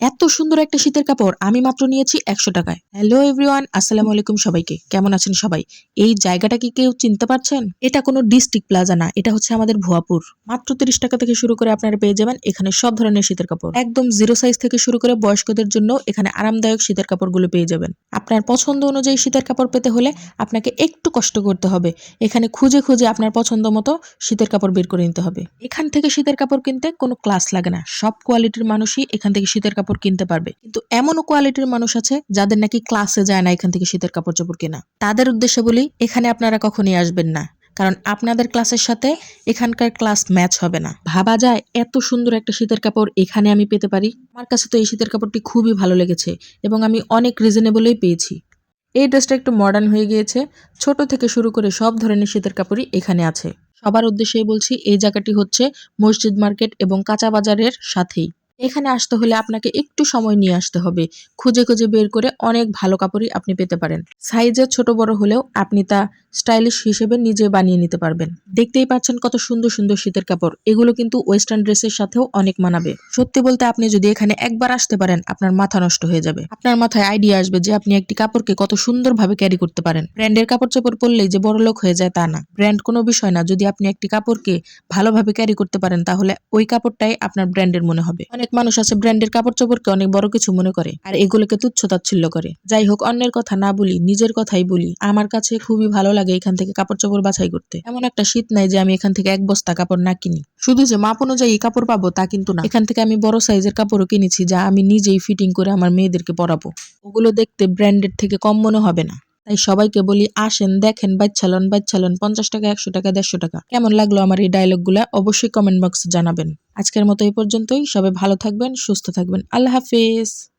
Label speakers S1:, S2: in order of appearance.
S1: এত সুন্দর একটা শীতের কাপড় আমি মাত্র নিয়েছি একশো টাকায়। হ্যালো এভরিওয়ান আসসালামু আলাইকুম সবাইকে। কেমন আছেন সবাই? এই জায়গাটা কি কেউ চিনতে পারছেন? এটা কোনো ডিস্ট্রিক্ট প্লাজা না, এটা হচ্ছে আমাদের ভুয়াপুর। মাত্র তিরিশ টাকা থেকে শুরু করে আপনারা পেয়ে যাবেন এখানে সব ধরনের শীতের কাপড়। একদম জিরো সাইজ থেকে শুরু করে বয়স্কদের জন্য এখানে আরামদায়ক শীতের কাপড়গুলো পেয়ে যাবেন। আপনার পছন্দ অনুযায়ী শীতের কাপড় পেতে হলে আপনাকে একটু কষ্ট করতে হবে। এখানে খুঁজে খুঁজে আপনার পছন্দ মতো শীতের কাপড় বের করে নিতে হবে। এখান থেকে শীতের কাপড় কিনতে কোনো ক্লাস লাগে না। সব কোয়ালিটির মানুষই এখান থেকে শীতের কাপড় কিনতে পারবে। কিন্তু এমনও কোয়ালিটির মানুষ আছে যাদের নাকি ক্লাসে যায় না এখান থেকে শীতের কাপড় চোপড় কেনা। তাদের উদ্দেশ্যে বলি, এখানে আপনারা কখনই আসবেন না। কারণ আপনাদের ক্লাসের সাথে এখানকার ক্লাস ম্যাচ হবে না। ভাবা যায় এত সুন্দর একটা শীতের কাপড় এখানে আমি পেতে পারি। আমার কাছে তো এই শীতের কাপড়টি খুবই ভালো লেগেছে এবং আমি অনেক রিজনেবলই পেয়েছি। এই ড্রেসটা একটু মডার্ন হয়ে গিয়েছে। ছোট থেকে শুরু করে সব ধরনের শীতের কাপড়ই এখানে আছে। সবার উদ্দেশ্যেই বলছি, এই জায়গাটি হচ্ছে মসজিদ মার্কেট এবং কাঁচা বাজারের সাথেই। এখানে আসতে হলে আপনাকে একটু সময় নিয়ে আসতে হবে। খুঁজে খুঁজে বের করে অনেক ভালো কাপড়ই আপনি পেতে পারেন। সাইজের ছোট বড় হলেও আপনি তা স্টাইলিশ হিসেবে নিজে বানিয়ে নিতে পারবেন। দেখতেই পাচ্ছেন কত সুন্দর সুন্দর শীতের কাপড়। এগুলো কিন্তু ওয়েস্টার্ন ড্রেসের সাথেও অনেক মানাবে। সত্যি বলতে আপনি যদি এখানে একবার আসতে পারেন, আপনার মাথা নষ্ট হয়ে যাবে। আপনার মাথায় আইডিয়া আসবে যে আপনি একটি কাপড়কে কত সুন্দরভাবে ক্যারি করতে পারেন। ব্র্যান্ডের কাপড় চোপড় পরলেই যে বড় লোক হয়ে যায় তা না। ব্র্যান্ড কোনো বিষয় না, যদি আপনি একটি কাপড়কে ভালোভাবে ক্যারি করতে পারেন, তাহলে ওই কাপড়টাই আপনার ব্র্যান্ডের মনে হবে। অনেক মানুষ আছে ব্র্যান্ডের কাপড় চোপড়কে অনেক বড় কিছু মনে করে আর এগুলোকে তুচ্ছ তাচ্ছিল্য করে। যাই হোক, অন্যের কথা না বলি, নিজের কথাই বলি। আমার কাছে খুবই ভালো লাগে এখান থেকে কাপড় চোপড় বাছাই করতে। এমন একটা শীত নাই যে আমি এখান থেকে এক বস্তা কাপড় না কিনি। শুধু যে মাপ অনুযায়ী কাপড় পাবো তা কিন্তু না। এখান থেকে আমি বড় সাইজের কাপড়ও কিনেছি যা আমি নিজেই ফিটিং করে আমার মেয়েদেরকে পরাবো। ওগুলো দেখতে ব্র্যান্ডের থেকে কম মনে হবে না। তাই সবাইকে বলি, আসেন, দেখেন, বাচ্চালন বাচ্চালন, পঞ্চাশ টাকা, একশো টাকা, দেড়শো টাকা। কেমন লাগল আমার এই ডায়লগগুলা অবশ্যই কমেন্ট বক্সে জানাবেন। আজকের মতো এই পর্যন্তই। সবাই ভালো থাকবেন, সুস্থ থাকবেন। আল্লাহ হাফেজ।